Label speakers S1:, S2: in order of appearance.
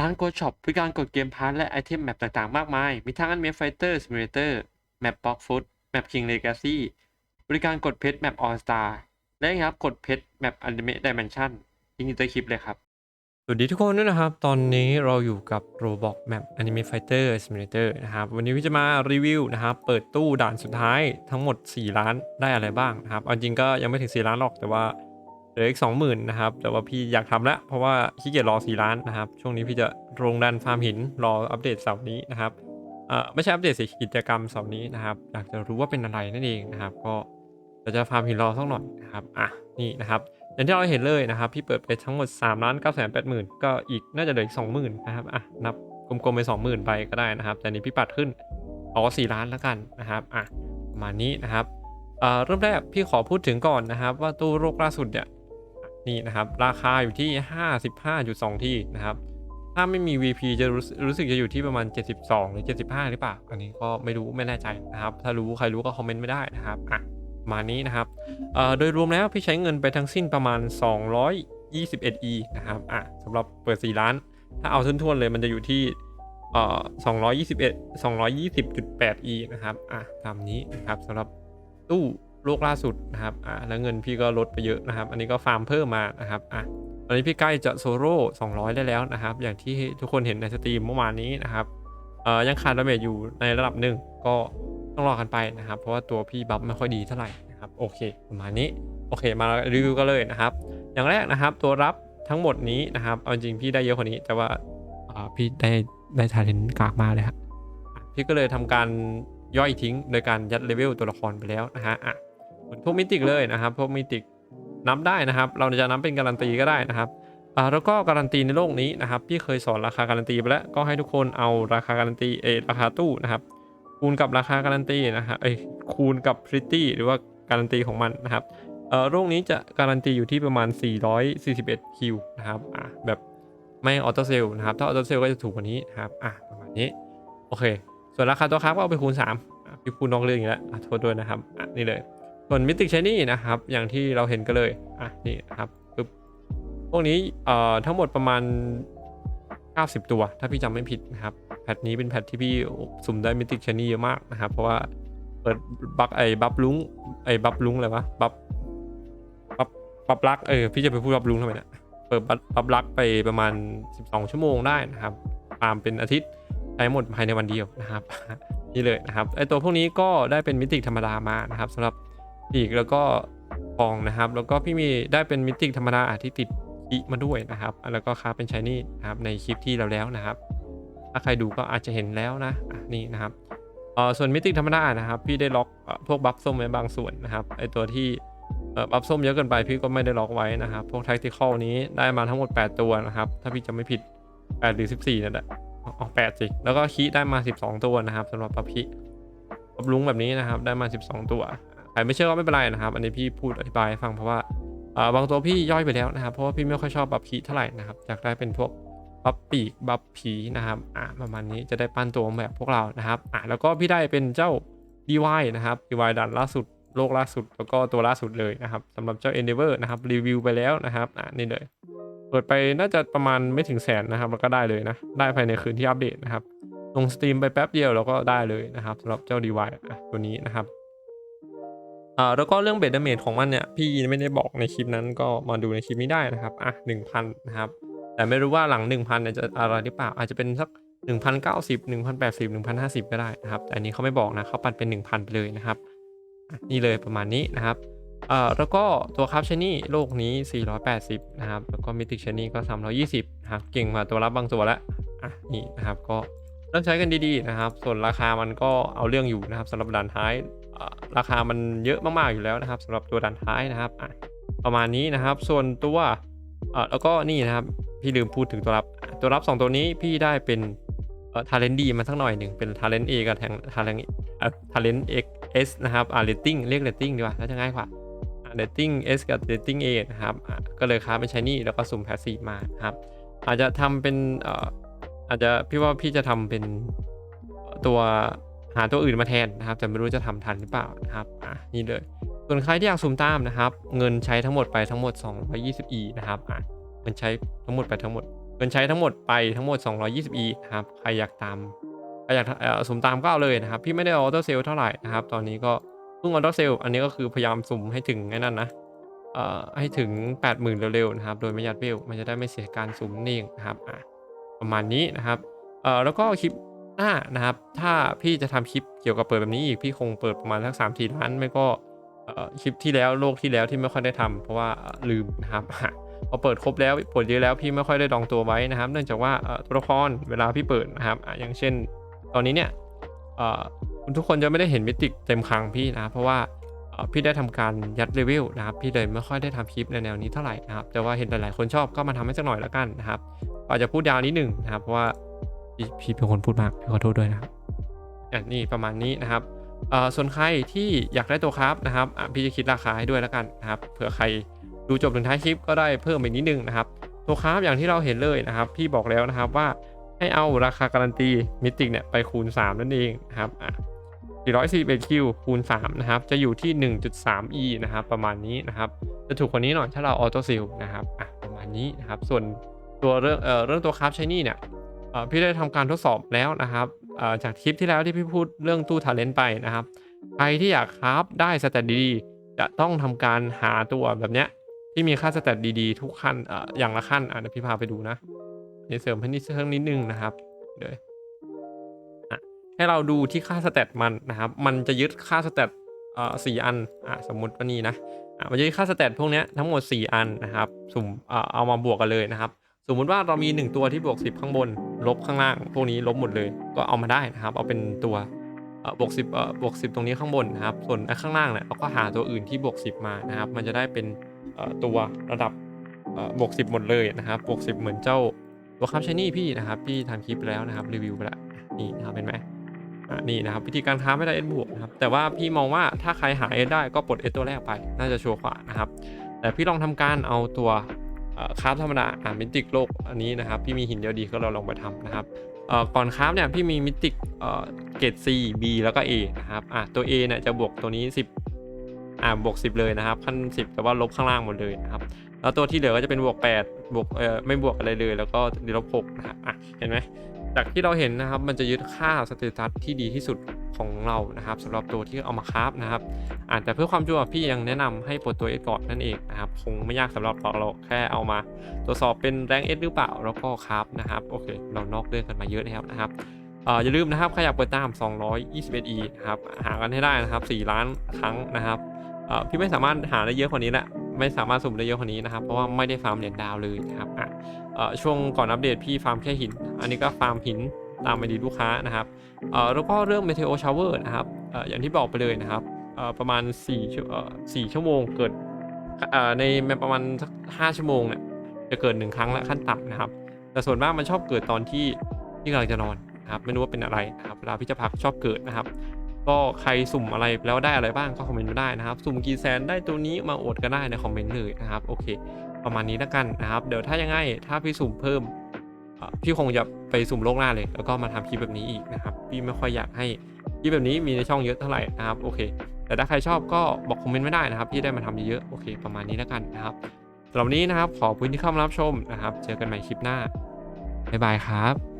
S1: ร้าน Go Shop บริการกดเกมพาร์ตและไอเทมแมปต่างๆ มากมาย มีทั้ง Anime Fighter Simulator แมป Block Foot แมป King Legacy บริการกดเพชรแมป All Star และครับกดเพชรแมป Anime Dimension ลิงก์อยู่ใต้คลิปเลยครับ
S2: สวัสดีทุกคนด้วยนะครับ ตอนนี้เราอยู่กับ Roblox Map Anime Fighter Simulator นะครับ วันนี้พี่จะมารีวิวนะครับ เปิดตู้ด่านสุดท้ายทั้งหมด 4 ล้านได้อะไรบ้างนะครับ เอาจริงก็ยังไม่ถึง 4 ล้านหรอกแต่ว่า เหลืออีก20,000นนะครับ แต่ว่าพี่อยากทำแล้วเพราะว่าขี้เกียจรอ4ล้านนะครับ ช่วงนี้พี่จะลงดันฟาร์มหินรออัปเดตเสาร์นี้นะครับเอ่อไม่ใช่อัปเดตสิกิจกรรมเสาร์นี้นะครับอยากจะรู้ว่าเป็นอะไรนั่นเองนะครับ ก็เราจะฟาร์มหินรอสักหน่อยนะครับอะนี่นะครับอย่างที่เราเห็นเลยนะครับ พี่เปิดไปทั้งหมด3ล้าน9 8 0 0 0 0ก็อีกน่าจะเหลืออีก20,000นะครับอะนับกลมๆไป20,000ไปก็ได้นะครับ แต่นี้พี่ปัดขึ้นเอา4ล้านแล้วกันนะครับอะประมาณนี้นะครับเอ่อเริ่มแรกพี่ขอพูดถึงก่อนนะครับ ว่าตู้โรคล่าสุดเนี่ย นี่นะครับ ราคาอยู่ที่ 55.2 ที่นะครับ ถ้าไม่มี VP จะรู้สึกรู้สึกจะอยู่ที่ประมาณ 72 หรือ 75 หรือเปล่า อันนี้ก็ไม่รู้ไม่แน่ใจนะครับ ถ้ารู้ใครรู้ก็คอมเมนต์ไม่ได้นะครับอะมานี้นะครับโดยรวมแล้วพี่ใช้เงินไปทั้งสิ้นประมาณ 221 e นะครับอะสำหรับเปิด 4 ล้าน ถ้าเอาทุนๆเลยมันจะอยู่ที่เอ่อ221 220.8 e นะครับ อะ ตามนี้นะครับสำหรับตู้ โลกล่าสุดนะครับอะแล้วเงินพี่ก็ลดไปเยอะนะครับ อันนี้ก็ฟาร์มเพิ่มมานะครับอะตอนนี้พี่ใกล้จะโซโล่200 ได้แล้วนะครับ อย่างที่ทุกคนเห็นในสตรีมเมื่อวานนี้นะครับเอ่อยังขาดดาเมจอยู่ในระดับหนึ่งก็ต้องรอกันไปนะครับ เพราะว่าตัวพี่บัฟไม่ค่อยดีเท่าไหร่นะครับโอเคประมาณนี้โอเคมารีวิวกันเลยนะครับ อย่างแรกนะครับตัวรับทั้งหมดนี้นะครับเอาจริงพี่ได้เยอะกว่านี้ แต่ว่าอ่าพี่ได้ได้ทาเลนกากมาเลยครับอะพี่ก็เลยทำการย่อยทิ้งโดยการยัดเลเวลตัวละครไปแล้วนะฮะอะ เหมือนพวกมิติกเลยนะครับ พวกมิติกนับได้นะครับ เราจะนับเป็นการันตีก็ได้นะครับอ่าแล้วก็การันตีในโลกนี้นะครับพี่เคยสอนราคาการันตีไปแล้วก็ให้ทุกคนเอาราคาการันตีเอราคาตู้นะครับ คูณกับราคาการันตีนะครับเอ้คูณกับพริตตี้หรือว่าการันตีของมันนะครับเอ่อโรคนี้จะการันตีอยู่ที่ประมาณ 441 คิวนะครับอะแบบไม่ออโต้เซลนะครับถ้าออโต้เซลก็จะถูกกว่านี้นะครับอะประมาณนี้โอเค ส่วนราคาตัวค้าก็เอาไปคูณ3อะพี่คูณนอกเรื่องอีกแล้วอะโทษด้วยนะครับอะนี่เลย ส่วนมิติกชนี่นะครับ อย่างที่เราเห็นกันเลย อะ นี่นะครับปึ๊บพวกนี้เอ่อทั้งหมดประมาณ 90 ตัว ถ้าพี่จำไม่ผิดนะครับ แพทนี้เป็นแพทที่พี่สุ่มได้มิติกชนี่เยอะมากนะครับ เพราะว่าเปิดบักไอ้บัฟลุงไอ้บัฟลุงอะไรวะบัฟปับปับลักเออพี่จะไปพูดปับลุงทำไมเนี่ยเปิดปับปับลักไปประมาณ 12 ชั่วโมงได้นะครับ ตามเป็นอาทิตย์ใช้หมดภายในวันเดียวนะครับ นี่เลยนะครับไอตัวพวกนี้ก็ได้เป็นมิติธรรมดามานะครับสำหรับ ปีกแล้วก็ฟองนะครับ แล้วก็พี่มีได้เป็นมิติธรรมดาที่ติดอีมาด้วยนะครับ แล้วก็ค้าเป็นชายนี่นะครับในคลิปที่เราแล้วนะครับ ถ้าใครดูก็อาจจะเห็นแล้วนะนี่นะครับเออส่วนมิติธรรมดานะครับ พี่ได้ล็อกพวกบัฟส้มไว้บางส่วนนะครับไอตัวที่เออบัฟส้มเยอะเกินไปพี่ก็ไม่ได้ล็อกไว้นะครับ พวกแท็กติคอลนี้ได้มาทั้งหมด 8 ตัวนะครับ ถ้าพี่จะไม่ผิด 8 หรือ 14นั่นแหละออก8สิแล้วก็คีได้มา 12 ตัวนะครับสำหรับปับพีปับลุงแบบนี้นะครับได้มา 12 ตัว ใครไม่เชื่อก็ไม่เป็นไรนะครับ อันนี้พี่พูดอธิบายให้ฟังเพราะว่าบางตัวพี่ย่อยไปแล้วนะครับ เพราะว่าพี่ไม่ค่อยชอบบัฟพีเท่าไหร่นะครับ อยากได้เป็นพวกบัฟปีกบัฟผีนะครับ อ่าประมาณนี้จะได้ปั้นตัวแบบพวกเรานะครับ อ่าแล้วก็พี่ได้เป็นเจ้า DY นะครับ DY ดันล่าสุดโลกล่าสุดแล้วก็ตัวล่าสุดเลยนะครับสำหรับเจ้า Endeavor นะครับรีวิวไปแล้วนะครับ อะนี่เลย เปิดไปน่าจะประมาณไม่ถึงแสนนะครับแล้วก็ได้เลยนะ ได้ภายในคืนที่อัปเดตนะครับ ลงสตรีมไปแป๊บเดียวแล้วก็ได้เลยนะครับสำหรับเจ้า DY อะตัวนี้นะครับ อ่าแล้วก็เรื่องเบดเดเมจของมันเนี่ยพี่ไม่ได้บอกในคลิปนั้นก็มาดูในคลิปนี้ได้นะครับอะหนึ่งพันนะครับแต่ไม่รู้ว่าหลัง1,000เนี่ยจะอะไรหรือเปล่าอาจจะเป็นสัก1,090 1,080 1,050ก็ได้นะครับแต่อันนี้เขาไม่บอกนะเขาปันเป็น1,000ไปเลยนะครับนี่เลยประมาณนี้นะครับอ่อแล้วก็ตัวครับชนี่โลกนี้ 480 นะครับ แล้วก็มิติชนี่ก็ 320 นะครับ เก่งกว่าตัวรับบางตัวแล้วอะนี่นะครับก็เลือกใช้กันดีๆนะครับ ส่วนราคามันก็เอาเรื่องอยู่นะครับสำหรับด่านท้าย ราคามันเยอะมากๆอยู่แล้วนะครับสำหรับตัวด่านท้ายนะครับประมาณนี้นะครับส่วนตัวแล้วก็นี่นะครับพี่ลืมพูดถึงตัวรับตัวรับ 2 ตัวนี้พี่ได้เป็นทาเลนดีมาสักหน่อยหนึ่งเป็นทาเลนเอกับแทงทาเลนทาเลนเอ็ก S นะครับอ่า rating เรียก rating ดีกว่าน่าจะง่ายกว่าอ่า rating S กับ rating A นะครับก็เลยค้าเป็น shiny แล้วก็สุ่ม passive มาครับอาจจะทำเป็นเอ่ออาจจะพี่ว่าพี่จะทำเป็นตัว หาตัวอื่นมาแทนนะครับ แต่ไม่รู้จะทำทันหรือเปล่านะครับอะนี่เลย ส่วนใครที่อยากสุ่มตามนะครับ เงินใช้ทั้งหมดไปทั้งหมด 220e นะครับอะเงินใช้ทั้งหมดไปทั้งหมด เงินใช้ทั้งหมดไปทั้งหมด 220e นะครับใครอยากตามใครอยากเออสุ่มตามก็เอาเลยนะครับ พี่ไม่ได้ออโต้เซลเท่าไหร่นะครับ ตอนนี้ก็เพิ่งออโต้เซลอันนี้ก็คือพยายามสุ่มให้ถึงไอ้นั่นนะเอ่อให้ถึง 80,000เร็วๆนะครับ โดยไม่ยัดเวลมันจะได้ไม่เสียการสุ่มนี่เองนะครับอะประมาณนี้นะครับเอ่อแล้วก็คลิป หน้านะครับ ถ้าพี่จะทำคลิปเกี่ยวกับเปิดแบบนี้อีกพี่คงเปิดประมาณสักสามสี่ล้านไม่ก็คลิปที่แล้วโลกที่แล้วที่ไม่ค่อยได้ทำเพราะว่าลืมนะครับพอเปิดครบแล้วปลดเยอะแล้วพี่ไม่ค่อยได้ดองตัวไว้นะครับ เนื่องจากว่าตัวละครเวลาพี่เปิดนะครับอย่างเช่น ตอนนี้เนี่ยคุณทุกคนจะไม่ได้เห็นมิติเต็มครั้งพี่นะเพราะว่าพี่ได้ทำการยัดเลเวลนะครับพี่เลยไม่ค่อยได้ทำคลิปในแนวนี้เท่าไหร่นะครับแต่ว่าเห็นหลายๆคนชอบก็มาทำให้สักหน่อยแล้วกันนะครับอาจจะพูดยาวนิดหนึ่งนะครับเพราะว่า พี่พี่เป็นคนพูดมากพี่ขอโทษด้วยนะครับอะนี่ประมาณนี้นะครับอ่อส่วนใครที่อยากได้ตัวครับนะครับอะพี่จะคิดราคาให้ด้วยแล้วกันนะครับเผื่อใครดูจบถึงท้ายคลิปก็ได้เพิ่มอีกนิดนึงนะครับ ตัวคราฟอย่างที่เราเห็นเลยนะครับ พี่บอกแล้วนะครับว่าให้เอาราคาการันตีมิติกเนี่ยไปคูณ 3 นั่นเองนะครับอะ441คิวคูณ3นะครับ จะอยู่ที่ 1.3e นะครับ ประมาณนี้นะครับ จะถูกกว่านี้หน่อยถ้าเราออโต้ซิลนะครับ อะ ประมาณนี้นะครับ ส่วนตัวเรื่อง เอ่อ เรื่องตัวคราฟใช้นี่เนี่ย พี่ได้ทำการทดสอบแล้วนะครับจากคลิปที่แล้วที่พี่พูดเรื่องตู้ทาเลนต์ไปนะครับใครที่อยากคราฟได้สแตทดีๆจะต้องทำการหาตัวแบบเนี้ยที่มีค่าสแตทดีๆทุกขั้นออย่างละขั้นอะเดี๋ยวพี่พาไปดูนะเดี๋ยวเสริมให้นิดเพิ่มนิดนึงนะครับเดี๋ยวให้เราดูที่ค่าสแตทมันนะครับ มันจะยึดค่าสแตทสี่อันอะสมมติว่านี่นะมันจะยึดค่าสแตทพวกเนี้ยทั้งหมด 4 อันนะครับ สุ่มเอามาบวกกันเลยนะครับ สมมุติว่าเรามี 1 ตัวที่บวก 10 ข้างบน ลบข้างล่าง พวกนี้ลบหมดเลย ก็เอามาได้นะครับ เอาเป็นตัวบวก10เอ่อบวก10ตรงนี้ข้างบนนะครับ ส่วนข้างล่างเนี่ยเราก็หาตัวอื่นที่บวก 10 มานะครับ มันจะได้เป็นตัวระดับบวก 10 หมดเลยนะครับ บวก 10 เหมือนเจ้าตัวครับชนี่พี่นะครับ พี่ทำคลิปไปแล้วนะครับรีวิวไปแล้วนี่นะครับเห็นไหมนี่นะครับวิธีการค้าไม่ได้เอสบวกนะครับ แต่ว่าพี่มองว่าถ้าใครหาเอสได้ก็ปลดเอสตัวแรกไป น่าจะชัวร์กว่านะครับ แต่พี่ลองทำการเอาตัว คราฟธรรมดาอ่ามิติกโลกอันนี้นะครับ พี่มีหินเดียวดีก็เราลองไปทำนะครับก่อนคราฟเนี่ยพี่มีมิติกเอ่อเกรด C B แล้วก็ A นะครับอะตัว A เนี่ยจะบวกตัวนี้ 10อ่าบวก 10 เลยนะครับ ขั้น 10 แต่ว่าลบข้างล่างหมดเลยนะครับแล้วตัวที่เหลือก็จะเป็นบวก 8 บวกเอ่อไม่บวกอะไรเลย แล้วก็ลบ6นะครับอะเห็นไหมจากที่เราเห็นนะครับมันจะยึดค่าสเตตัสที่ดีที่สุด ของเรานะครับสำหรับตัวที่เอามาคราฟนะครับอาแต่เพื่อความชัวร์พี่ยังแนะนำให้ปลดตัวเอก่อนนั่นเองนะครับคงไม่ยากสำหรับเราเราแค่เอามาตรวจสอบเป็นแรงเอสหรือเปล่าแล้วก็คราฟนะครับโอเค เรานอกเรื่องกันมาเยอะแล้วนะครับอย่าลืมนะครับใครอยากเปิดตาม 221e นะครับหากันให้ได้นะครับ 4 ล้านครั้งนะครับพี่ไม่สามารถหาได้เยอะกว่านี้แหละไม่สามารถสุ่มได้เยอะกว่านี้นะครับเพราะว่าไม่ได้ฟาร์มเหรียญดาวเลยนะครับช่วงก่อนอัปเดตพี่ฟาร์มแค่หิน อันนี้ก็ฟาร์มหิน ตามไปดีลูกค้านะครับเอ่อแล้วก็เรื่อง Meteo Shower นะครับอย่างที่บอกไปเลยนะครับประมาณ4ชั่วเอ่ชั่วโมงเกิดเอ่อในประมาณสัก5ชั่วโมงเนี่ยจะเกิดหนึ่งครั้งละขั้นต่ำนะครับ แต่ส่วนมากมันชอบเกิดตอนที่ที่กำลังจะนอนนะครับไม่รู้ว่าเป็นอะไรนะครับเวลาพี่จะพักชอบเกิดนะครับ ก็ใครสุ่มอะไรแล้วได้อะไรบ้างก็คอมเมนต์มาได้นะครับ สุ่มกี่แสนได้ตัวนี้มาอดก็ได้ในคอมเมนต์เลยนะครับโอเค ประมาณนี้แล้วกันนะครับ เดี๋ยวถ้ายังไงถ้าพี่สุ่มเพิ่ม พี่คงจะไปสุ่มโลกหน้าเลย แล้วก็มาทำคลิปแบบนี้อีกนะครับ พี่ไม่ค่อยอยากให้คลิปแบบนี้มีในช่องเยอะเท่าไหร่นะครับโอเค แต่ถ้าใครชอบก็บอกคอมเมนต์ไม่ได้นะครับ พี่ได้มาทำเยอะๆโอเค ประมาณนี้แล้วกันนะครับสำหรับนี้นะครับขอพื้นที่เข้ามารับชมนะครับ เจอกันใหม่คลิปหน้าบ๊ายบายครับ